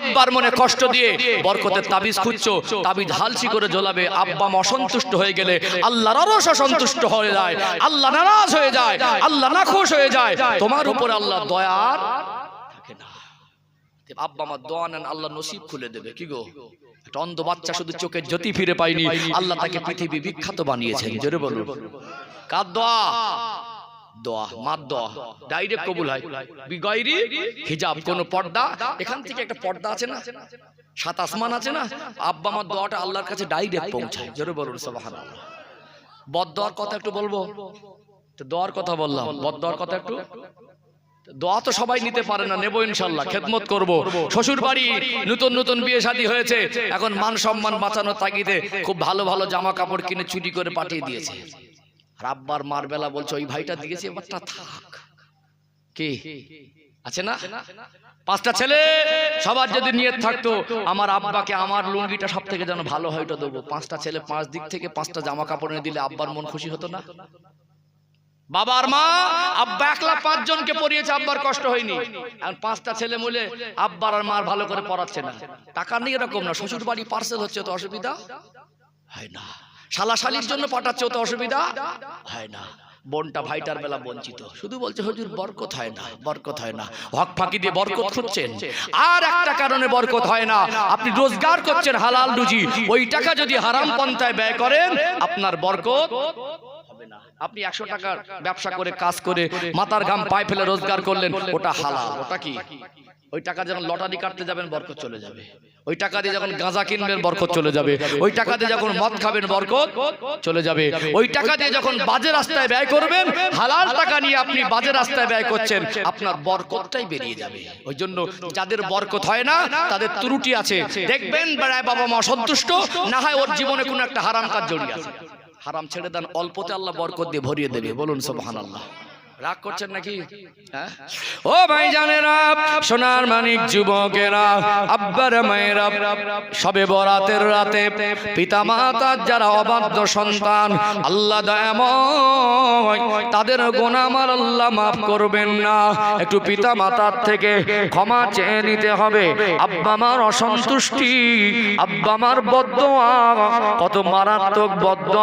আব্বার মনে কষ্ট দিয়ে বরকতের তাবিজ খুঁজছো, তাবিজ হালসি করে জ্বলাবে, আব্বা অসন্তুষ্ট হয়ে গেলে আল্লাহ রস অসন্তুষ্ট হয়ে যায়, আল্লাহ নারাজ হয়ে যায়, আল্লাহ নাখোশ হয়ে যায়, তোমার উপরে আল্লাহ দয়ার থাকে না। আব্বা আমার দোয়া নেন, আল্লাহ নসিব খুলে দেবে, কি গো? একটা অন্ধ বাচ্চা শুধু চোখের জ্যোতি ফিরে পায়নি, আল্লাহ তাকে পৃথিবী বিখ্যাত বানিয়েছেন, জোরে বলুন। কার দোয়া? মার পর্দা? এখান থেকে একটা পর্দা আছে না? আছে না? আব্বা দোয়াটা আল্লাহর কাছে পৌঁছায়। বলুন বদ দোয়ার কথা একটু বলব? তো দোয়ার কথা বললাম। বদ কথা একটু? দোয়া তো সবাই নিতে পারে না, নেব ইনশাল্লাহ, খেদমত করব। শ্বশুর বাড়ি, নতুন নতুন বিয়ে শাদী হয়েছে। এখন মান সম্মান বাঁচানোর তাগিদে খুব ভালো ভালো জামা কাপড় কিনে চুরি করে পাঠিয়ে দিয়েছে। আর আব্বার মার বেলা বলছে, ওই ভাইটা দিয়েছে এবারটা থাক। কি? আছে না? পাঁচটা ছেলে, সবার যদি নিয়ত থাকতো, আমার আব্বাকে, আমার লুঙ্গিটা সব থেকে যেন ভালো হয় ওটা দেবো। পাঁচটা ছেলে পাঁচ দিক থেকে পাঁচটা জামা কাপড় এনে দিলে আব্বার মন খুশি হতো না? বাবার মা, আব্বা একলা পাঁচজনকে পড়িয়েছে আব্বার কষ্ট হয়নি। এখন পাঁচটা ছেলে মিলে আব্বার আর মার ভালো করে পড়াচ্ছে না। টাকা নেই এরকম না শ্বশুর বাড়ি পার্সেল হচ্ছে, তো অসুবিধা? হয় না। শালা শালির জন্য পাঠাচ্ছে তো অসুবিধা? হয় না। বোনটা ভাইটার বেলা বঞ্চিত। শুধু বলছে হুজুর বরকত হয় না বরকত হয় না। হক ফাঁকি দিয়ে বরকত খুঁজছেন। আর একটা কারণে বরকত হয় না। আপনি রোজগার করছেন হালাল রুজি। ওই টাকা যদি হারাম পন্থায় ব্যয় করেন আপনার বরকত না। আপনি একশো টাকার ব্যবসা করে কাজ করে মাথার ঘাম পায়ে ফেলে রোজগার করলেন। ওটা হালাল। ওটা কি? ওই টাকা যখন লটারি কাটতে যাবেন বরকত চলে যাবে। ওই টাকা দিয়ে যখন গাঁজা কিনবেন বরকত চলে যাবে। ওই টাকা দিয়ে যখন মদ খাবেন বরকত চলে যাবে। ওই টাকা দিয়ে যখন বাজে রাস্তায় ব্যয় করবেন হালাল টাকা নিয়ে আপনি বাজে রাস্তায় ব্যয় করছেন আপনার বরকতটাই বেরিয়ে যাবে। ওই জন্য যাদের বরকত হয় না তাদের ত্রুটি আছে। দেখবেন বেড়ায় বাবা মা সন্তুষ্ট না হয় ওর জীবনে কোনো একটা হারাম কাজ জড়িয়ে আছে। হারাম ছেড়ে দেন অল্পতে আল্লাহ বরকত দিয়ে ভরিয়ে দেবে। বলুন সুবহান আল্লাহ রাগ করছেন নাকি? হ্যাঁ? ও ভাই জানেরা সোনার মানিক যুবকেরা, আব্বার মায়েরা, সবে বরাতের রাতে পিতা মাতার যারা অবাধ্য সন্তান, আল্লাহ দয়াময়, তাদের গোনামার আল্লাহ মাফ করবেন না। একটু পিতা মাতার থেকে ক্ষমা চেয়ে নিতে হবে। আব্বা মার অসন্তুষ্টি, আব্বা মার বদ্ধ কত মারাত্মক বদ্ধ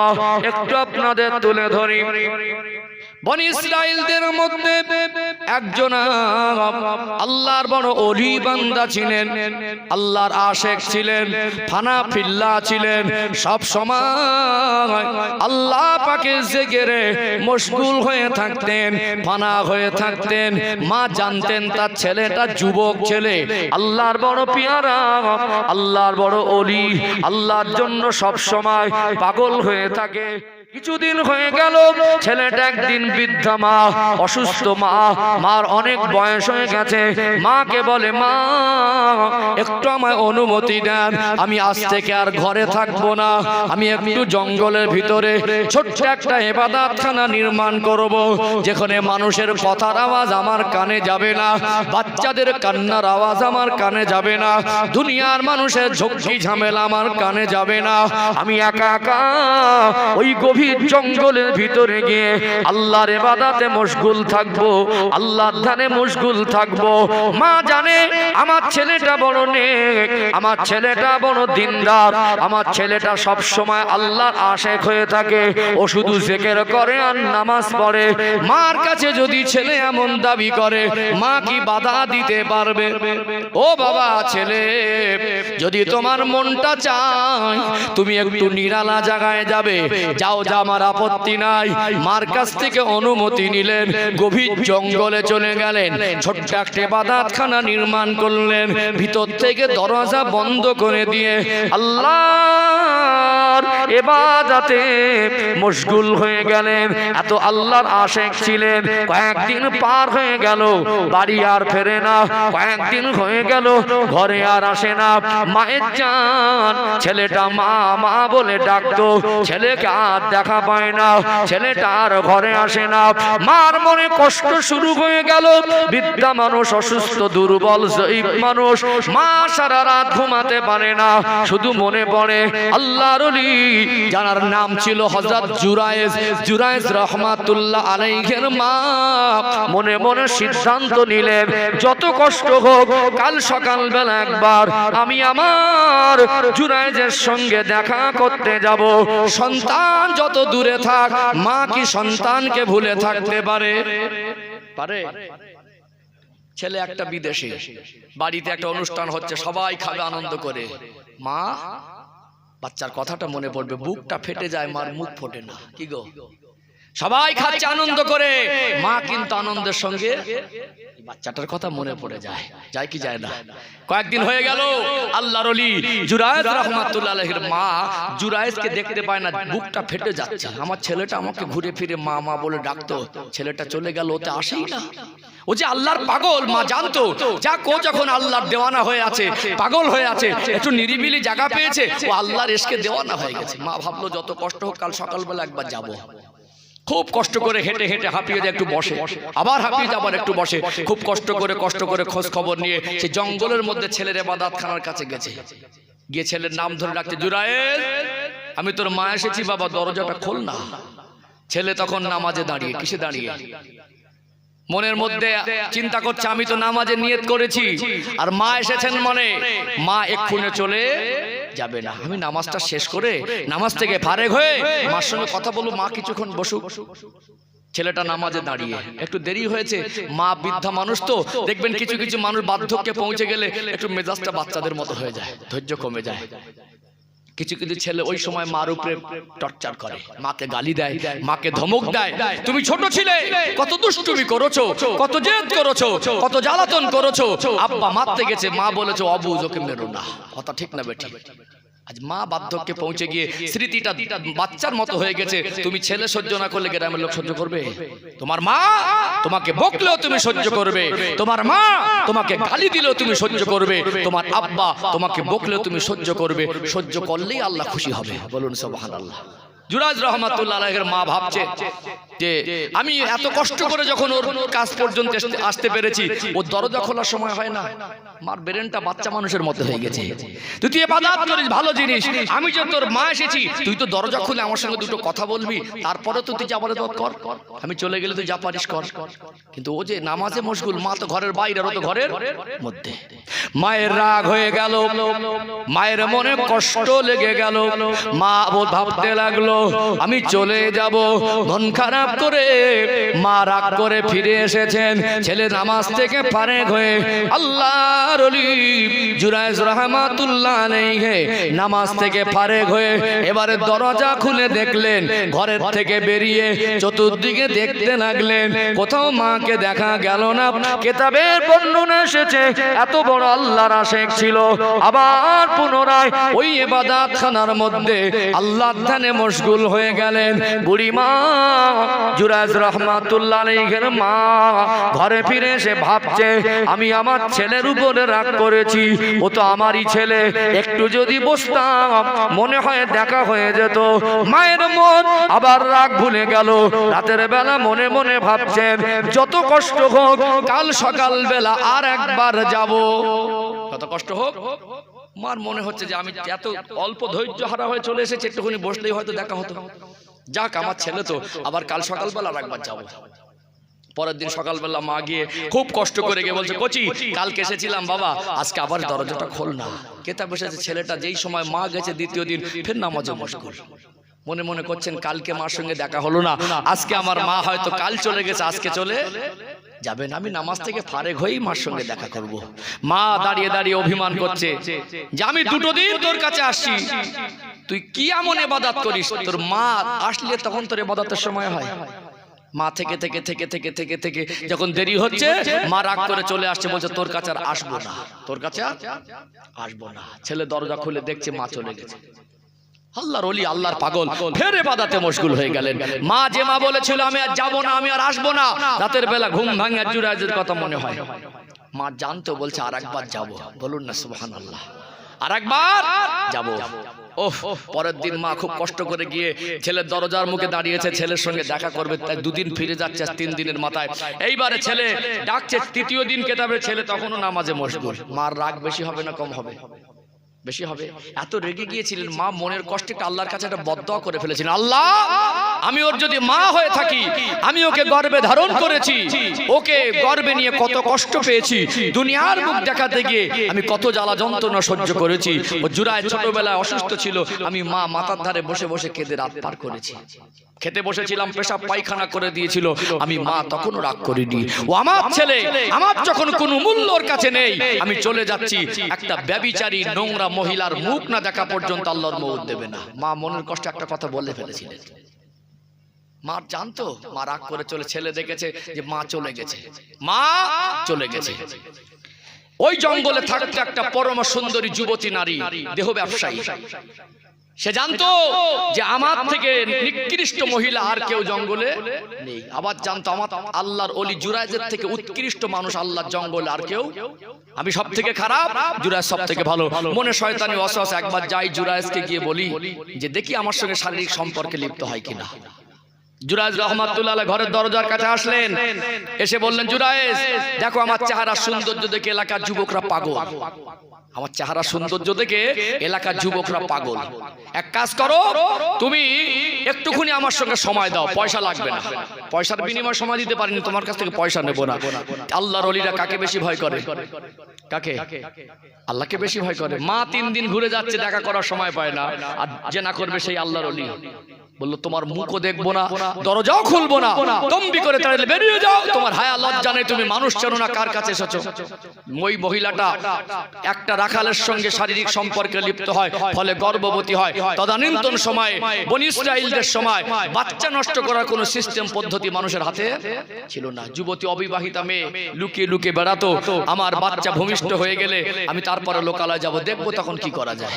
একটু আপনাদের তুলে ধরি। বন ইসরায়েলদের মধ্যে একজন আল্লাহর বড় অলি বান্দা ছিলেন। আল্লাহর আশেক ছিলেন, ফানা ফিল্লা ছিলেন। সব সময় আল্লাহ পাকে জেগেরে মশগুল হয়ে থাকতেন, ফানা হয়ে থাকতেন। মা জানতেন তার ছেলেটা যুবক ছেলে। আল্লাহর বড় পিয়ারা, আল্লাহর বড় অলি আল্লাহর জন্য সব সময় পাগল হয়ে থাকে। কিছুদিন হয়ে গেল, ছেলেটা একদিন বৃদ্ধা মা, অসুস্থ মা, মার অনেক বয়স হয়ে গেছে। মাকে বলে, মা, একটু আমায় অনুমতি দেন, আমি আজ থেকে আর ঘরে থাকব না, আমি একটু জঙ্গলের ভিতরে ছোট্ট একটা এবাদাতখানা নির্মাণ করব, যেখানে মানুষের কথার আওয়াজ আমার কানে যাবে না, বাচ্চাদের কান্নার আওয়াজ আমার কানে যাবে না, দুনিয়ার মানুষের ঝক্কি ঝামেলা আমার কানে যাবে না, আমি একা একা ওই গভীর জঙ্গলের ভিতরে গিয়ে আল্লাহর এবাদাতে মশগুল থাকব, আল্লাহর ধ্যানে মশগুল থাকব। মা জানে, আমার ছেলেটা বড় নেক, আমার ছেলেটা বড় দিনদার, আমার ছেলেটা সব সময় আল্লাহর আশেক হয়ে থাকে, ও শুধু জেকের করে আর নামাজ পড়ে। মার কাছে যদি ছেলে এমন দাবি করে, মা কি বাধা দিতে পারবে? ও বাবা, ছেলে, যদি তোমার মনটা চায়, তুমি একটু নিরালা জায়গায় যাবে, যাও আমার আপত্তি নাই। মার কাছ থেকে অনুমতি নিলেন। গভীর জঙ্গলে চলে গেলেন। ছোট্ট একটা বাদাতখানা নির্মাণ করলেন। ভিতর থেকে দরজা বন্ধ করে দিয়ে আল্লাহর এবাদাতে মশগুল হয়ে গেলেন। এত আল্লাহর আশেক ছিলেন। কয়েকদিন পার হয়ে গেল। বাড়ি আর ফেরে না। কয়েকদিন হয়ে গেল। ঘরে আর আসে না। মায়ের জান ছেলেটা মা মা বলে ডাকতো। ছেলেকে আর দেখা পায় না। ছেলেটা আর ঘরে আসে না। মার মনে কষ্ট শুরু হয়ে গেল। বৃদ্ধা মানুষ, অসুস্থ, দুর্বল, জয়ীব মানুষ, মা সারা রাত ঘুমাতে পারে না। শুধু মনে পড়ে, আল্লাহর যার নাম ছিল হযরত জুরায়েজ। জুরায়েজ রহমাতুল্লাহ আলাইহির মা মনে মনে সিদ্ধান্ত নিলেন, যত কষ্ট হোক, কাল সকালবেলা একবার আমি আমার জুরাইজের সঙ্গে দেখা করতে যাব। সন্তান যত দূরে থাক, মা কি সন্তানকে ভুলে থাকতে পারে? পারে। ছেলে একটা বিদেশে, বাড়িতে একটা অনুষ্ঠান হচ্ছে, সবাই খাবে, আনন্দ করে। মা, বাচ্চার কথাটা মনে পড়বে, বুকটা ফেটে যায়, মার মুখ ফোটে না। কি গো? সবাই খাচ্ছে আনন্দ করে। মা কিন্তু আনন্দের সঙ্গে বাচ্চাটার কথা মনে পড়ে যায়। যায় কি যায় না? কয়েকদিন হয়ে গেল আল্লাহর অলি জুরায়েদ রহমাতুল্লাহ মা জুরায়েদকে দেখতে পায় না বুকটা ফেটে যাচ্ছে। আমার ছেলেটা আমাকে ঘুরে ফিরে মা মা বলে ডাকতো ছেলেটা চলে গেল ওতে আসেই না। ও যে আল্লাহর পাগল মা জানতো যা কো যখন আল্লাহর দেওয়ানা হয়ে আছে পাগল হয়ে আছে একটু নিরিবিলি জায়গা পেয়েছে ও আল্লাহর এসকে দেওয়ানা হয়ে গেছে। মা ভাবলো যত কষ্ট হোক কাল সকালবেলা একবার যাব। খুব কষ্ট করে হেঁটে হেঁটে হাঁপিয়ে যায় একটু বসে। আবার হাঁপিয়ে যায়, আবার একটু বসে। খুব কষ্ট করে কষ্ট করে খোঁজ খবর নিয়ে সে জঙ্গলের মধ্যে ছেলের এবাদাত খানার কাছে গেছে। গিয়ে ছেলের নাম ধরে রাখতে জুরায়েল আমি তোর মা এসেছি বাবা দরজাটা খোল না। ছেলে তখন নামাজে দাঁড়িয়ে কিসে দাঁড়িয়ে? মনের মধ্যে চিন্তা করছে আমি তো নামাজে নিয়ত করেছি। আর মা এসেছেন মনে মা এক্ষুনি চলে যাবে না। আমি নামাজটা শেষ করে নামাজ থেকে ফারেক হয়ে মার সঙ্গে কথা বলব মা কিছুক্ষণ বসুক। ছেলেটা নামাজে দাঁড়িয়ে। একটু দেরি হয়েছে। মা বৃদ্ধা মানুষ তো। দেখবেন কিছু কিছু মানুষ বার্ধক্যে পৌঁছে গেলে একটু মেজাজটা বাচ্চাদের মতো হয়ে যায়। ধৈর্য কমে যায়। কিছু কিছু ছেলে ওই সময় মার উপরে টর্চার করে। মাকে গালি দেয় মাকে ধমক দেয়। তুমি ছোট ছিলে কত দুষ্টুমি করেছ কত জেদ করেছ কত জ্বালাতন করেছ। আব্বা মারতে গেছে মা বলেছে অবুজ ওকে মেরো না। কথা ঠিক না বেটি। আজ মা বার্ধক্যে পৌঁছে গিয়ে স্মৃতিটা বাচ্চার মতো হয়ে গেছে। তুমি ছেলে সহ্য না করলে গ্রামের লোক সহ্য করবে। তোমার মা তোমাকে বকলেও তুমি সহ্য করবে। তোমার মা তোমাকে গালি দিলেও তুমি সহ্য করবে। তোমার আব্বা তোমাকে বকলেও তুমি সহ্য করবে। সহ্য করলেই আল্লাহ খুশি হবে। বলুন সুবহানাল্লাহ। জুরাজ রহমাতুল্লাহ মা ভাবছে যে আমি এত কষ্ট করে যখন ওর কাজ পর্যন্ত আসতে- পেরেছি ও দরজা খোলার সময় হয় না। মার ব্রেনটা বাচ্চা মানুষের মতো হয়ে গেছে। তুই তুই করিস ভালো জিনিস। আমি যে তোর মা এসেছি, তুই তো দরজা খুলে আমার সঙ্গে দুটো কথা বলবি, তারপরে তো তুই যাবার দত কর। আমি চলে গেলে তুই যা পারিস কর। কিন্তু ও যে নামাজে মশগুল, মা তো ঘরের বাইরে ও তো ঘরের মধ্যে। মায়ের রাগ হয়ে গেল, মায়ের মনে কষ্ট লেগে গেল, মা ভাবতে লাগল আমি চলে যাব। মন খারাপ করে মা রাগ করে ফিরে এসেছেন। ছেলে নামাজ থেকে পারে হয়ে আল্লাহর জুরাইজ রহমাতুল্লাহ আলাইহি নামাজ থেকে পারে হয়ে এবারে দরজা খুলে দেখলেন, ঘরের থেকে বেরিয়ে চতুর্দিকে দেখতে লাগলেন, কোথাও মাকে দেখা গেল না। কেতাবের বর্ণনা এসেছে, এত বড় আল্লাহর আশেক ছিল। আবার পুনরায় ওই এবাদাত খানার মধ্যে আল্লাহ ধ্যানে মশগুল হয়ে গেলেন। বুড়ি মা জুরাজ রহমাতুল্লাহ মা ঘরে ফিরে এসে ভাবছে, আমি আমার ছেলের উপরে রাগ করেছি, ও তো আমারই ছেলে। একটু যদি বসতাম, মনে হয় দেখা হয়ে যেত। মায়ের মন আবার রাগ ভুলে গেল। রাতের বেলা মনে মনে ভাবছেন, যত কষ্ট হোক, কাল সকাল বেলা আর একবার যাব। কত কষ্ট হোক। মার মনে হচ্ছে যে আমি এত অল্প ধৈর্য হারা হয়ে চলে এসেছি একটুখানি বসলেই হয়তো দেখা হতো। যাক আমার ছেলে তো আবার কাল সকালবেলা আর একবার যাব পরের দিন সকালবেলা মা গিয়ে খুব কষ্ট করে গিয়ে বলছে কচি কালকে এসেছিলাম বাবা আজকে আবার দরজাটা খোল না। কেতা বসেছে ছেলেটা যেই সময় মা গেছে দ্বিতীয় দিন ফের নামাজে মশগুল মনে মনে করছেন কালকে মার সঙ্গে দেখা হলো না। আজকে আমার মা হয়তো কাল চলে গেছে আজকে চলে যাবেন আমি নামাজ থেকে ফারেক হয়েই মার সঙ্গে দেখা করব। মা দাঁড়িয়ে দাঁড়িয়ে অভিমান করছে। যে আমি দুটো দিন তোর কাছে আসছি। তুই কি এমন এবাদাত করিস? তোর মা আসলে তখন তোর এবাদাতের সময় হয়। মা থেকে থেকে থেকে থেকে থেকে থেকে যখন দেরি হচ্ছে মা রাগ করে চলে আসছে বলছে তোর কাছে আর আসব না। তোর কাছে আর আসব না। ছেলে দরজা খুলে দেখছে মা চলে গেছে। আল্লাহর অলি আল্লাহর পাগল। ফেরে বাদাতে মশগুল হয়ে গেলেন। মা যে মা বলেছিল আমি আর যাব না আমি আর আসব না। রাতের বেলা ঘুম ভাঙা জুরাজের কথা মনে হয়। মা জানতো বলছে আর একবার যাব। বলুন না সুবহান আল্লাহ আর একবার যাব। ওহ পরের দিন মা খুব কষ্ট করে গিয়ে ছেলের দরজার মুখে দাঁড়িয়েছে ছেলের সঙ্গে দেখা করবে তাই দুদিন ফিরে যাচ্ছে তিন দিনের মাথায়। এইবারে ছেলে ডাকছে তৃতীয় দিন কেতাবে ছেলে তখনও নামাজে মশগুল। মার রাগ বেশি হবে না কম হবে? বেশি হবে। এত রেগে গিয়েছিলেন মা মনের কষ্টে আল্লাহর কাছে একটা বদয়া করে ফেলেছিলেন আল্লাহ আমি ওর যদি মা হয়ে থাকি আমি ওকে গর্বে ধারণ করেছি ওকে গর্বে নিয়ে কত কষ্ট পেয়েছি দুনিয়ার মুখ দেখাতে গিয়ে আমি কত জ্বালা যন্ত্রণা সহ্য করেছি। ও জুরায় ছোটবেলায় অসুস্থ ছিল আমি মা মাথার ধারে বসে বসে কেঁদে রাত পার করেছি। খেতে বসেছিলাম পেশাব পায়খানা করে দিয়েছিল আমি মা তখনও রাগ করিনি। ও আমার ছেলে আমার যখন কোনো মূল্য ওর কাছে নেই আমি চলে যাচ্ছি একটা ব্যবিচারী নোংরা মহিলার মুখ না দেখা পর্যন্ত আল্লাহর মৌত দেবে না। মা মনের কষ্টে একটা কথা বলে ফেলেছিলেন। মা জানতো মা রাগ করে চলে, ছেলে দেখেছে যে মা চলে গেছে। মা চলে গেছে। ওই জঙ্গলে থাকতে একটা পরম সুন্দরী যুবতী নারী, দেহ ব্যবসায়ী। সে জানতো যে আমার থেকে নিকৃষ্ট মহিলা আর কেউ জঙ্গলে নেই। আবার জানতো আমার আল্লাহর অলি জুরাইজের থেকে উৎকৃষ্ট মানুষ আল্লাহর জঙ্গলে আর কেউ আমি সব থেকে খারাপ জুরাইজ সব থেকে ভালো। মনে শয়তানি অসহস। একবার যাই জুরাইজকে গিয়ে বলি যে দেখি আমার সঙ্গে শারীরিক সম্পর্কে লিপ্ত হয় কিনা। জুরাইজ রহমাতুল্লাহ ঘরের দরজার কাছে আসলেন। এসে বললেন জুরাইজ দেখো আমার চেহারা সৌন্দর্য দেখে এলাকার যুবকরা পাগল। আমার চেহারা সৌন্দর্য দেখে এলাকার যুবকরা পাগল। এক কাজ করো তুমি একটুখানি আমার সঙ্গে সময় দাও পয়সা লাগবে না। পয়সার বিনিময় সময় দিতে পারিনি তোমার কাছ থেকে পয়সা নেব না। আল্লাহর অলিরা কাকে বেশি ভয় করে? কাকে? আল্লাহকে বেশি ভয় করে। মা তিন দিন ঘুরে যাচ্ছে দেখা করার সময় পায় না। আর যে না করবে সেই আল্লাহর অলি। বলল তোমার মুখও দেখব না দরজাও খুলবো না তম্বি করে তাড়ালে বেরিয়ে যাও তোমার হায়া লজ্জা নেই তুমি মানুষ চেনো না কার কাছে এসেছ। ওই মহিলাটা একটা রাখালের সঙ্গে শারীরিক সম্পর্কে লিপ্ত হয় ফলে গর্ভবতী হয় তদানীন্তন সময়ে বনি ইসরাইলদের সময় বাচ্চা নষ্ট করার কোনো সিস্টেম পদ্ধতি মানুষের হাতে ছিল না। যুবতী অবিবাহিতা মেয়ে লুকিয়ে লুকিয়ে বেড়াতো আমার বাচ্চা ভূমিষ্ঠ হয়ে গেলে আমি তারপরে লোকালয় যাব দেখব তখন কি করা যায়।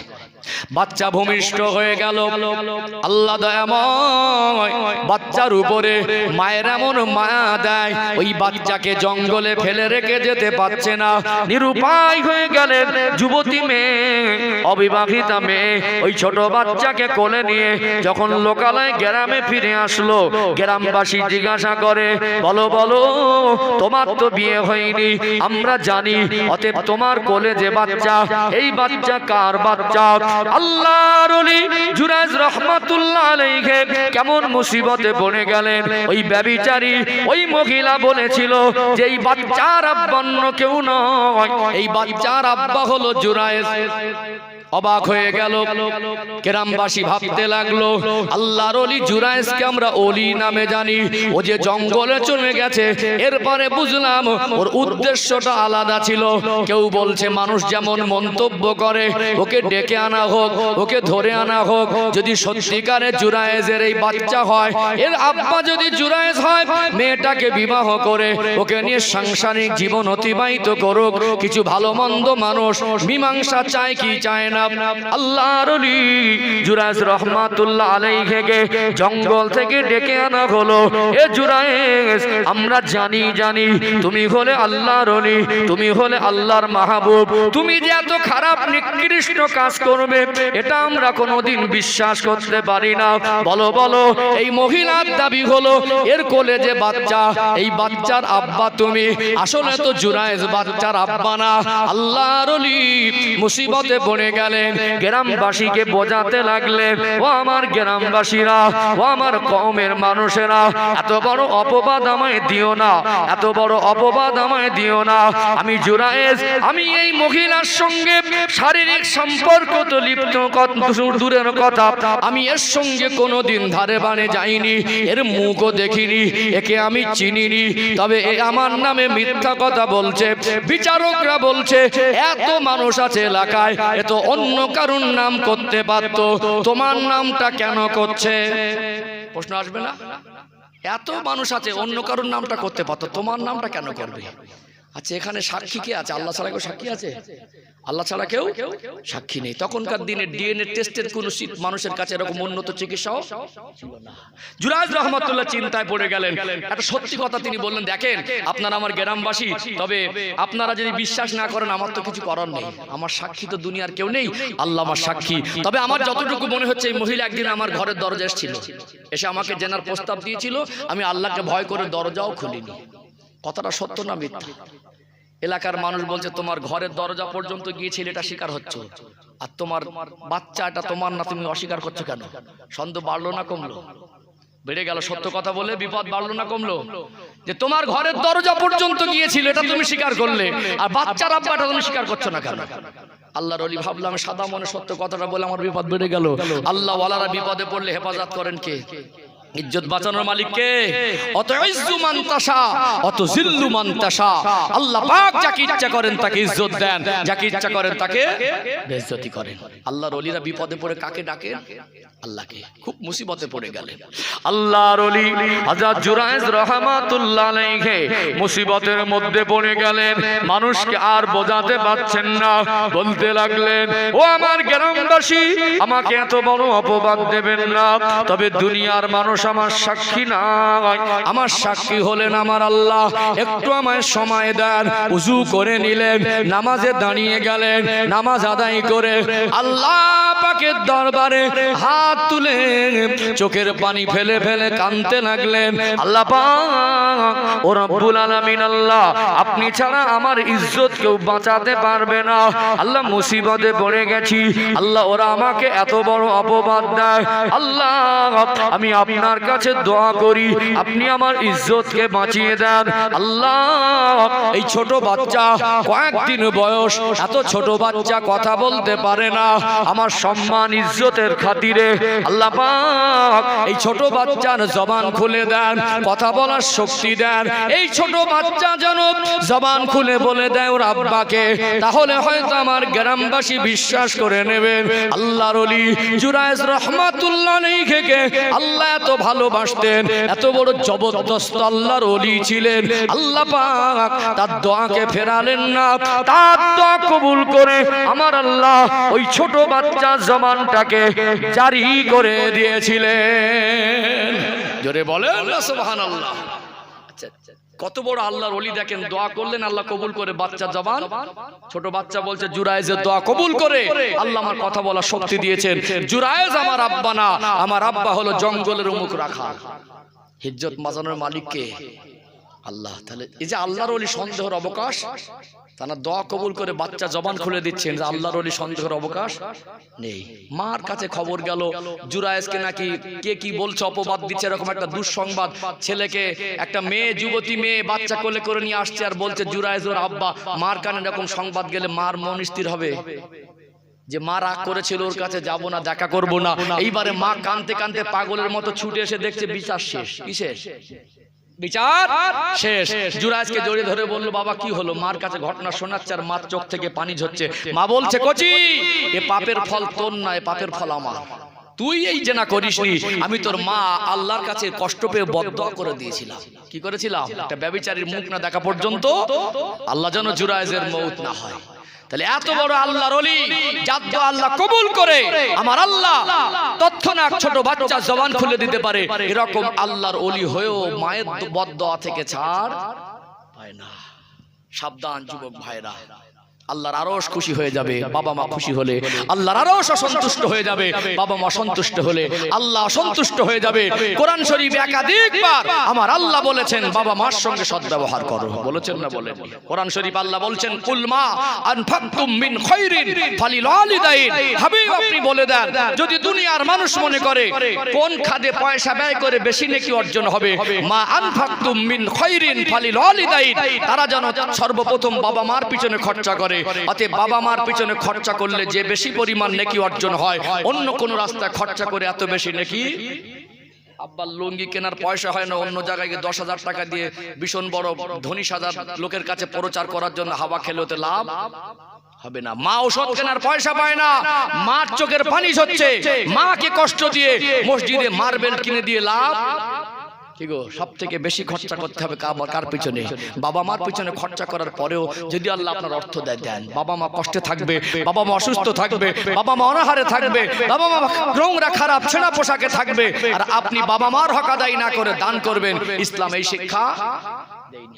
বাচ্চা ভূমিষ্ঠ হয়ে গেল। আল্লাহ দয়াময় বাচ্চার উপরে মায়ের এমন মায়া দেয়। ওই বাচ্চাকে জঙ্গলে ফেলে রেখে যেতে পারছে না। নিরুপায় হয়ে গেলেন যুবতী মেয়ে, অবিবাহিতা মেয়ে। ওই ছোট বাচ্চাকে কোলে নিয়ে যখন লোকালয় গ্রামে ফিরে আসলো, গ্রামবাসী জিজ্ঞাসা করে, বলো বলো, তোমার তো বিয়ে হয়নি। আমরা জানি, অতএব তোমার কোলে যে বাচ্চা, এই বাচ্চা কার বাচ্চা? আল্লাহর অলি জুরাজ রহমাতুল্লাহ কেমন মুসিবতে পড়ে গেলেন। ওই ব্যভিচারী ওই মহিলা বলেছিল যে এই বাচ্চার আব্বান্ন কেউ নয়। এই বাচ্চার আব্বা হলো জুরায়েজ অবাক হয়ে গেল। গ্রামবাসী ভাবতে লাগল, আল্লাহর অলি জুরাইসকে আমরা অলি নামে জানি, ও যে জঙ্গলে চলে গেছে। এরপরে বুঝলাম, ওর উদ্দেশ্যটা আলাদা ছিল। কেউ বলছে, মানুষ যেমন মন্তব্য করে, ওকে ডেকে আনা হোক, ওকে ধরে আনা হোক। যদি সত্যিকারে জুরায়েজের এই বাচ্চা হয়, এর আব্বা যদি জুরায়েজ হয়, মেয়েটাকে বিবাহ করে, ওকে নিয়ে সাংসারিক জীবন অতিবাহিত করুক। কিছু ভালো মন্দ মানুষ, মীমাংসা চায় কি চায় না আল্লাহর জুরাজ রহমাতুল্লাহ আলাইহিকে জঙ্গল থেকে ডেকে আনা হলো। এ আমরা জানি জানি, তুমি হলে তুমি হলে আল্লাহর মাহবুব, তুমি যে এত খারাপ, নিকৃষ্ট কাজ করবে, এটা আমরা কোনোদিন বিশ্বাস করতে পারি না। বলো বলো, এই মহিলার দাবি হলো, এর কোলে যে বাচ্চা, এই বাচ্চার আব্বা তুমি। আসলে তো বাচ্চার আব্বা না মুসিবতে পড়ে গেলেন গ্রামবাসীকে বোঝাতে লাগলেন ও আমার গ্রামবাসীরা, ও আমার কমের মানুষেরা, এত বড় অপবাদ আমায় দিও না, এত বড় অপবাদ আমায় দিও না। আমি জুরায়েজ, আমি এই মহিলার সঙ্গে শারীরিক সম্পর্ক তো লিপ্ত দূরের কথা। আমি এর সঙ্গে কোনোদিন ধারে বানে যাইনি, এর মুখও দেখিনি, একে আমি চিনিনি। তবে এ আমার নামে মিথ্যা কথা বলছে, বিচারকরা বলছে, এত মানুষ আছে এলাকায়, এ তো অন্য কারুর নাম করতে পারতো তোমার নামটা কেন করছে? প্রশ্ন আসবে না? এত মানুষ আছে, অন্য কারুর নামটা করতে পারতো তোমার নামটা কেন করবে? আচ্ছা এখানে সাক্ষী কে আছে? আল্লাহ ছাড়া কেউ সাক্ষী আছে? আল্লাহ ছাড়া কেউ সাক্ষী নেই। তখনকার দিনে ডিএনএ টেস্টের কোন মানুষের কাছে এরকম উন্নত চিকিৎসাও জুরাজ রহমতুল্লাহ চিন্তায় পড়ে গেলেন। একটা সত্যি কথা তিনি বললেন দেখেন আপনারা আমার গ্রামবাসী তবে আপনারা যদি বিশ্বাস না করেন আমার তো কিছু করার নেই আমার সাক্ষী তো দুনিয়ার কেউ নেই। আল্লাহ আমার সাক্ষী তবে আমার যতটুকু মনে হচ্ছে এই মহিলা একদিন আমার ঘরের দরজা এসেছিল এসে আমাকে জেনার প্রস্তাব দিয়েছিল আমি আল্লাহকে ভয় করে দরজাও খুলিনি কথাটা সত্য না মিথ্যা? এলাকার মানুষ বলছে, তোমার ঘরের দরজা পর্যন্ত গিয়ে ছেলেটা স্বীকার হচ্ছে। আর তোমার বাচ্চাটা তোমার না, তুমি অস্বীকার করছ কেন? সন্দেহ বাড়লো না কমলো। বেড়ে গেল, সত্য কথা বলে বিপদ বাড়লো না কমলো। যে তোমার ঘরের দরজা পর্যন্ত গিয়েছিল, এটা তুমি স্বীকার করলে। আর বাচ্চার আব্বাটা তুমি স্বীকার করছ না কেন? আল্লাহর অলি ভাবলাম, সাদা মনে সত্য কথাটা বলে আমার বিপদ বেড়ে গেল। আল্লাহ ওয়ালারা বিপদে পড়লে হেফাজত করেন কে? ইজ্জত বাঁচানোর মালিক কে অত ইজ্জু মান্তাসা অত জিল্লু মান্তাসা। আল্লাহ পাক যাকে ইচ্ছা করেন তাকে ইজ্জত দেন যাকে ইচ্ছা করেন তাকে বেইজ্জতি করেন। আল্লাহর ওলিরা বিপদে পড়ে কাকে ডাকে? আল্লাহকে। খুব মুসিবতে পড়ে গেলেন আল্লাহর অলি হযরত জুরাইজ রাহমাতুল্লাহ আলাইহি মুসিবতের মধ্যে পড়ে গেলেন। মানুষকে আর বোঝাতে পারছেন না। বলতে লাগলেন ও আমার গ্রামবাসী আমাকে এত বড় অপবাদ দেবেন না। তবে দুনিয়ার মানুষ আমার সাক্ষী না আমার সাক্ষী হলেন আমার আল্লাহ। একটু আমায় সময় দেন, উজু করে নিলেন, নামাজে দাঁড়িয়ে গেলেন, নামাজ আদায় করে আল্লাহ পাকের দরবারে হাত তুলে চোখের পানি ফেলে ফেলে কানতে লাগলেন। আল্লাহ ও রব্বুল আলামিন আল্লাহ, আপনি ছাড়া আমার ইজ্জত কেউ বাঁচাতে পারবে না। আল্লাহ মুসিবতে পড়ে গেছি। আল্লাহ, ওরা আমাকে এত বড় অপবাদ দেয়। আল্লাহ, আমি আপনার কাছে দোয়া করি। আপনি আমার ইজ্জতকে বাঁচিয়ে দেন। আল্লাহ, এই ছোট বাচ্চা, কয়েকদিন বয়স, এত ছোট বাচ্চা কথা বলতে পারে না। আমার সম্মান ইজ্জতের খাতিরে আল্লাহ পাক এই ছোট বাচ্চার জবান খুলে দেন, কথা বলার শক্তি দেন। এই ছোট বাচ্চা যেন জবান খুলে বলে দেয় ওর আব্বাকে, তাহলে হয়তো আমার গ্রামবাসী বিশ্বাস করে নেবেন আল্লাহর অলি জুরাইজ রহমাতুল্লাহ নেই খেকে আল্লাহ এত ভালোবাসতেন। এত বড় জবরদস্ত আল্লাহর অলি ছিলেন। আল্লাহ পাক তার দোয়াকে ফেরালেন না। তার দোয়া কবুল করে আমার আল্লাহ ওই ছোট বাচ্চা জমানটাকে জারি করে দিয়েছিলেন। জোরে বলেন সুবহানাল্লাহ। আচ্ছা, আচ্ছা, কত বড় আল্লাহর অলি দেখেন, দোয়া করলেন আল্লাহ কবুল করে। বাচ্চা জবান, ছোট বাচ্চা বলছে, জুরায়েজের দোয়া কবুল করে। আল্লাহ আমার কথা বলার শক্তি দিয়েছেন। জুরায়েজ আমার আব্বা না আমার আব্বা হলো জঙ্গলের মুখ রাখা। হিজ্জত মাজানোর মালিককে আল্লাহ, তাহলে এই যে আল্লাহর অলি সন্দেহর অবকাশ তারা দোয়া কবুল করে বাচ্চা জবান খুলে দিচ্ছেন যে আল্লাহর অলি সন্দেহের অবকাশ নেই। মার কাছে খবর গেল জুরায়েজকে নাকি কে কি বলছে অপবাদ দিচ্ছে এরকম একটা দুঃসংবাদ। ছেলেকে একটা মেয়ে যুবতী মেয়ে বাচ্চা কোলে করে নিয়ে আসছে আর বলছে জুরায়েজ ওর আব্বা মার কানে এরকম সংবাদ গেলে মার মন স্থির হবে। যে মা রাগ করেছিল ওর কাছে যাব না দেখা করব না এইবারে মা কানতে কানতে পাগলের মতো ছুটে এসে দেখছে বিচার শেষ। কি শেষ বিচার শেষ। জুরাজকে জড়িয়ে ধরে বলল বাবা কি হলো? মার কাছে ঘটনা শোনাচ্ছে আর মার চোখ থেকে পানি ঝরছে। মা বলছে কচি এ পাপের ফল তোর না এ পাপের ফল আমার। তুই এই যে না করিসনি আমি তোর মা আল্লাহর কাছে কষ্ট পেয়ে বদয়া করে দিয়েছিলাম। কি করেছিলাম। একটা ব্যবিচারীর মুখ না দেখা পর্যন্ত আল্লাহ যেন জুরাইজের মৌত না হয়। তাহলে এত বড় আল্লাহর অলি যার আল্লাহ কবুল করে, আমার আল্লাহ তৎক্ষণাৎ ছোট বাচ্চা জবান খুলে দিতে পারে। এরকম আল্লাহর অলি হয়েও মায়ের বদ থেকে ছাড় পায় না। সাবধান, যুবক ভাইরা। আল্লাহর আরশ খুশি হয়ে যাবে বাবা মা খুশি হলে আল্লাহর আরশ অসন্তুষ্ট হয়ে যাবে বাবা মা অসন্তুষ্ট হলে আল্লাহ অসন্তুষ্ট হয়ে যাবে কোরআন শরীফ একাধিকবার আমার আল্লাহ বলেছেন বাবা মার সঙ্গে সদ্ব্যবহার করো বলেছেন না বলেন কোরআন শরীফ আল্লাহ বলছেন কুল মা আনফাকতুম মিন খায়রিন ফালিল ওয়ালিদাইন আপনি বলে দেন, যদি দুনিয়ার মানুষ মনে করে, কোন খাদে পয়সা ব্যয় করে বেশি নেকি অর্জন হবে? মা আনফাকতুম মিন খায়রিন ফালিল ওয়ালিদাইন। তারা যেন সর্বপ্রথম বাবা মার পিছনে খরচা করে। অতএব বাবা মার পিছনে খরচা করলে যে বেশি পরিমাণ নেকি অর্জন হয়, অন্য কোন রাস্তায় খরচা করে এত বেশি নেকি? আব্বার লুঙ্গি কেনার পয়সা হয় না, অন্য জায়গায় গিয়ে দশ হাজার টাকা দিয়ে ভীষণ বড় ধনী সাজার লোকের কাছে প্রচার করার জন্য হাওয়া খেলোতে লাভ? হবে না। মা ওষুধ কেনার পয়সা পায় না। মার চোখের পানি হচ্ছে মাকে কষ্ট দিয়ে মসজিদে মার্বেল কিনে দিয়ে লাভ? কি সব থেকে বেশি খরচা করতে হবে কার- পিছনে? বাবা মার পিছনে খরচা করার পরেও যদি আল্লাহ আপনার অর্থ দেয় দেন। বাবা মা কষ্টে থাকবে বাবা মা অসুস্থ থাকবে বাবা মা অনাহারে থাকবে বাবা মা নোংরা খারাপ ছেঁড়া পোশাকে থাকবে। আর আপনি বাবা মার হক আদায় না করে দান করবেন। ইসলাম এই শিক্ষা?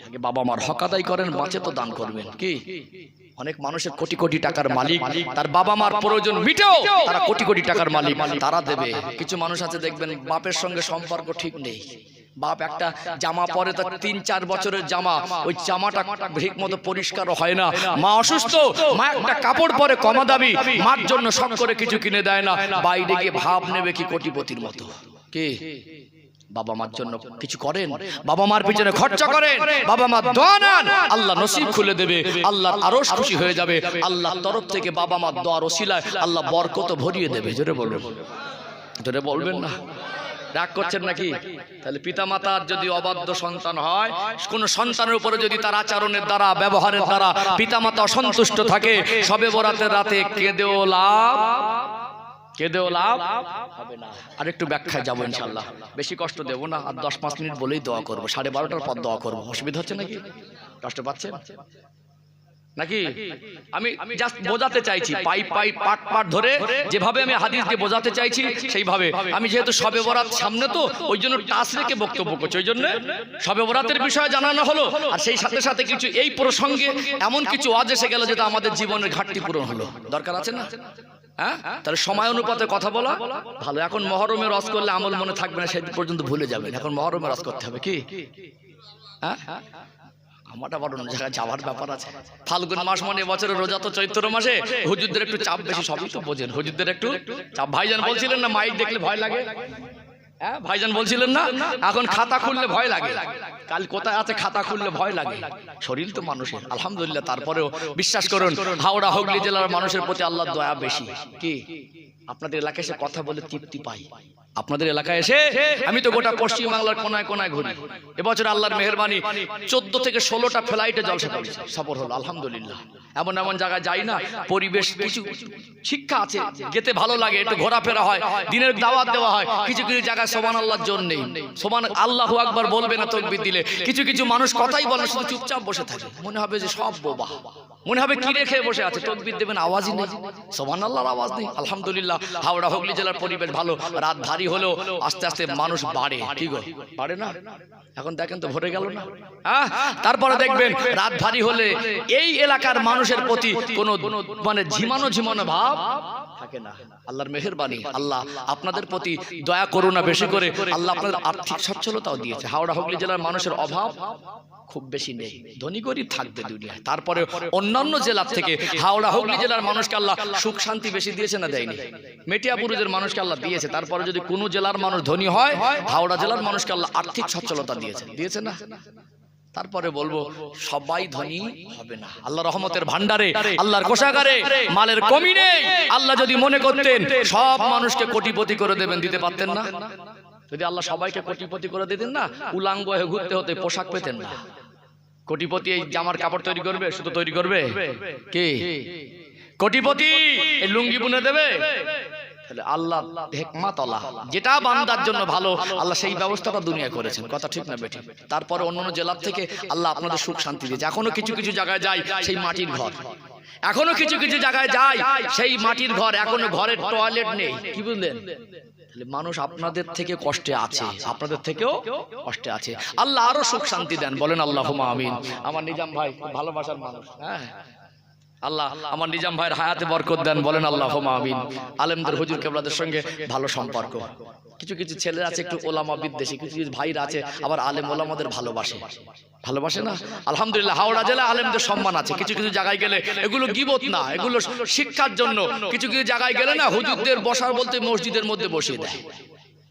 আগে বাবা মার হক আদায় করেন বাঁচে তো দান করবেন। কি? অনেক মানুষের কোটি কোটি টাকার মালিক তার বাবা মার প্রয়োজন মিটেও তারা কোটি কোটি টাকার মালিক তারা দেবে। কিছু মানুষ আছে দেখবেন বাপের সঙ্গে সম্পর্ক ঠিক নেই। বাপ একটা জামা পরে তার তিন চার বছরের জামা ওই জামাটা ঠিক মতো পরিষ্কার হয় না। মা অসুস্থ মা একটা কাপড় পরে কমা দামি মার জন্য সব করে কিছু কিনে দেয় না। বাইরে গিয়ে ভাব নেবে কি কোটিপতির মতো। কি? বাবা মার জন্য কিছু করেন বাবা মার পিছনে খরচা করেন বাবা মা দোয়া নেন আল্লাহ নসিব খুলে দেবে আল্লাহ আরও খুশি হয়ে যাবে আল্লাহ তরফ থেকে বাবা মার দোয়ার ওসিলায় আল্লাহ বরকত ভরিয়ে দেবে জোরে বলবেন জোরে বলবেন না? রাগ করছেন নাকি? তাহলে পিতামাতার যদি অবাধ্য সন্তান হয় কোন সন্তানের উপরে যদি তার আচরণের দ্বারা ব্যবহারের দ্বারা পিতামাতা অসন্তুষ্ট থাকে সবে বরাতের রাতে কেঁদেও লাভ কেঁদেও লাভ হবে না। আর একটু ব্যাখ্যায় যাব ইনশাল্লাহ। বেশি কষ্ট দেবো না আর দশ পাঁচ মিনিট বলেই দোয়া করব। সাড়ে বারোটার পর দোয়া করব। অসুবিধা হচ্ছে নাকি? কষ্ট পাচ্ছেন নাকি? আমি জাস্ট বোঝাতে চাইছি। পাই পাই পাট পাট ধরে যেভাবে আমি হাদিস দিয়ে বোঝাতে চাইছি সেইভাবে। আমি যেহেতু সবে বরাত সামনে তো ওই জন্য টাচ রেখে বক্তব্য করছি। ওই জন্য সবে বরাতের বিষয়ে জানানো হলো আর সেই সাথে সাথে কিছু এই প্রসঙ্গে এমন কিছু আজ এসে গেল যেটা আমাদের জীবনের ঘাটতি পূরণ হলো। দরকার আছে না? হ্যাঁ? তাহলে সময় অনুপাতে কথা বলা। ভালো, এখন মহরমের রস করলে আমল মনে থাকবে না সেদিন পর্যন্ত ভুলে যাবেন। এখন মহরমের রস করতে হবে কি? হ্যাঁ? আমারটা বড় অন্য জায়গায় যাওয়ার ব্যাপার আছে। ফাল্গুন মাস মানে বছরের রোজা তো চৈত্র মাসে। হুজুরদের একটু চাপ বেশি, সবই তো বোঝেন। হুজুরদের একটু চাপ। ভাইজান বলছিলেন না, মাইক দেখলে ভয় লাগে? হ্যাঁ ভাইজান বলছিলেন না, এখন খাতা খুললে ভয় লাগে। কাল কোথায় আছে খাতা খুললে ভয় লাগে। শরীর তো মানুষের, আলহামদুলিল্লাহ, তারপরেও বিশ্বাস করুন, হাওড়া, হুগলি জেলার মানুষের প্রতি আল্লাহর দয়া বেশি। কি? আপনাদের এলাকায় এসে কথা বলে তৃপ্তি পাই। আপনাদের এলাকায় এসে আমি তো গোটা পশ্চিম বাংলার কোনায় কোনায় ঘুরি। এবছর আল্লাহর মেহরবানি, চোদ্দ থেকে ষোলোটা ফ্লাইটে জলসা করেছে। সফর হলো, আলহামদুলিল্লাহ। এমন এমন জায়গায় যাই না, পরিবেশ কিছু শিক্ষা আছে, যেতে ভালো লাগে, একটু ঘোরাফেরা হয়, দিনের দাওয়াত দেওয়া হয়। কিছু কিছু জায়গায় সোমান আল্লাহর জন্য নেই সোমান আল্লাহ একবার বলবে না তকবির দিলে। কিছু কিছু মানুষ কথাই বলে শুধু চুপচাপ বসে থাকে। মনে হবে যে সব বোবা। মনে হবে কি রেখে বসে আছে? তকবির দেবেন আওয়াজই নেই। সোমান আল্লাহর আওয়াজ নেই। আলহামদুলিল্লাহ। হাওড়া হুগলি জেলার পরিবেশ ভালো। রাত ভারী হলেও আস্তে আস্তে মানুষ বাড়ে। কি গো? বাড়ে না? এখন দেখেন তো ভরে গেল না? তারপরে দেখবেন রাত ভারী হলে এই এলাকার মানুষের প্রতি কোনো মানে ঝিমানো ঝিমানো ভাব থাকে না। আল্লাহর মেহেরবানি। আল্লাহ আপনাদের প্রতি দয়া করুণা বেশি করে আল্লাহ আপনাদের আর্থিক সচ্ছলতাও দিয়েছে। হাওড়া হুগলি জেলার মানুষের অভাব খুব বেশি নেই। ধনী গরিব থাকবে দুনিয়ায়। তারপরে অন্যান্য জেলার থেকে হাওড়া হুগলি জেলার মানুষকে আল্লাহ সুখ শান্তি বেশি দিয়েছে না দেয়নি? মেটিয়াপুরুজের মানুষকে আল্লাহ দিয়েছে। তারপরে যদি কোনো জেলার মানুষ ধনী হয় হাওড়া জেলার মানুষকে আল্লাহ আর্থিক সচ্ছলতা দিয়েছে। দিয়েছে। না? তারপরে বলব সবাই ধনী হবে না। আল্লাহ রহমতের ভান্ডারে আল্লাহর কোষাগারে মালের কমি নেই। আল্লাহ যদি মনে করতেন সব মানুষকে কোটিপতি করে দেবেন দিতে পারতেন না। যদি আল্লাহ সবাইকে কোটিপতি করে দিতেন না উলাঙ্গ হয়ে ঘুরতে হতে পোশাক পেতেন না। কোটিপতি এই জামার কাপড় তৈরি করবে শুধু তৈরি করবে? কে? কোটিপতি এই লুঙ্গি বুনে দেবে? তাহলে আল্লাহ হেকমাত আল্লাহ যেটা বান্দার জন্য ভালো আল্লাহ সেই ব্যবস্থাটা দুনিয়া করেছেন। কথা ঠিক না বেটি তারপরে অন্যান্য জেলার থেকে আল্লাহ আপনাদের সুখ শান্তি দিয়েছে। এখনও কিছু কিছু জায়গায় যায় সেই মাটির ঘর। এখনও কিছু কিছু জায়গায় যায় সেই মাটির ঘর এখনও ঘরের টয়লেট নেই। কি বুঝলেন? মানুষ আপনাদের থেকে কষ্টে আছে আপনাদের থেকেও কষ্টে আছে। আল্লাহ আরও সুখ শান্তি দেন বলেন আল্লাহ আমিন। আমার নিজাম ভাই ভালোবাসার মানুষ হ্যাঁ। আল্লাহ আমার নিজাম ভাইয়ের হায়াতে বরকত দেন বলেন আল্লাহ আমিন। আলেমদের হুজুর কেবলাদের সঙ্গে ভালো সম্পর্ক। কিছু কিছু ছেলে আছে একটু ওলামা বিদ্বেষী কিছু কিছু ভাইরা আছে আবার আলেম ওলামাদের ভালোবাসে। ভালোবাসে। না? আলহামদুলিল্লাহ হাওড়া জেলা আলেমদের সম্মান আছে। কিছু কিছু জায়গায় গেলে এগুলো গিবত না এগুলো শিক্ষার জন্য। কিছু কিছু জায়গায় গেলে না হুজুরদের বসার বলতে মসজিদের মধ্যে বসিয়ে দেয়।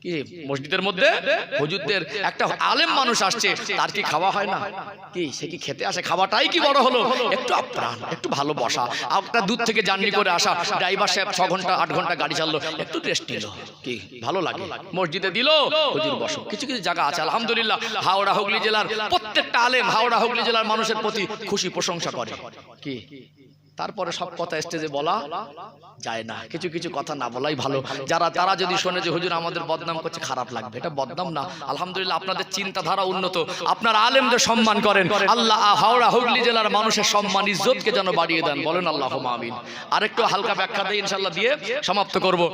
কি মসজিদের মধ্যে? হুজুরদের একটা আলেম মানুষ আসছে তার কি খাওয়া হয় না? কি সে কি খেতে আসে? খাওয়াটাই কি বড় হলো? একটু আপ্রাণ একটু ভালো বসা আপনার দূর থেকে জার্নি করে আসা ড্রাইভার সাহেব ছ ঘণ্টা আট ঘণ্টা গাড়ি চাললো একটু রেস্ট নিল। কি ভালো লাগে। মসজিদে দিল? হুজুর বসো। কিছু কিছু জায়গা আছে আলহামদুলিল্লাহ। হাওড়া হুগলি জেলার প্রত্যেকটা আলেম হাওড়া হুগলি জেলার মানুষের প্রতি খুশি প্রশংসা করে। কি? তারপরে সব কথা স্টেজে বলা যায় না। কিছু কিছু কথা না বলাই ভালো। যারা তারা যদি শোনে যে হুজুর আমাদের বদনাম করছে খারাপ লাগবে। এটা বদনাম না। আলহামদুলিল্লাহ আপনাদের চিন্তাধারা উন্নত। আপনার আলেমদের সম্মান করেন। আল্লাহ হাওড়া হুগলি জেলার মানুষের সম্মান ইজ্জতকে যেন বাড়িয়ে দেন। বলেন আল্লাহ মামিন আরেকটু হালকা ব্যাখ্যা দিয়ে ইনশাল্লাহ দিয়ে সমাপ্ত করব।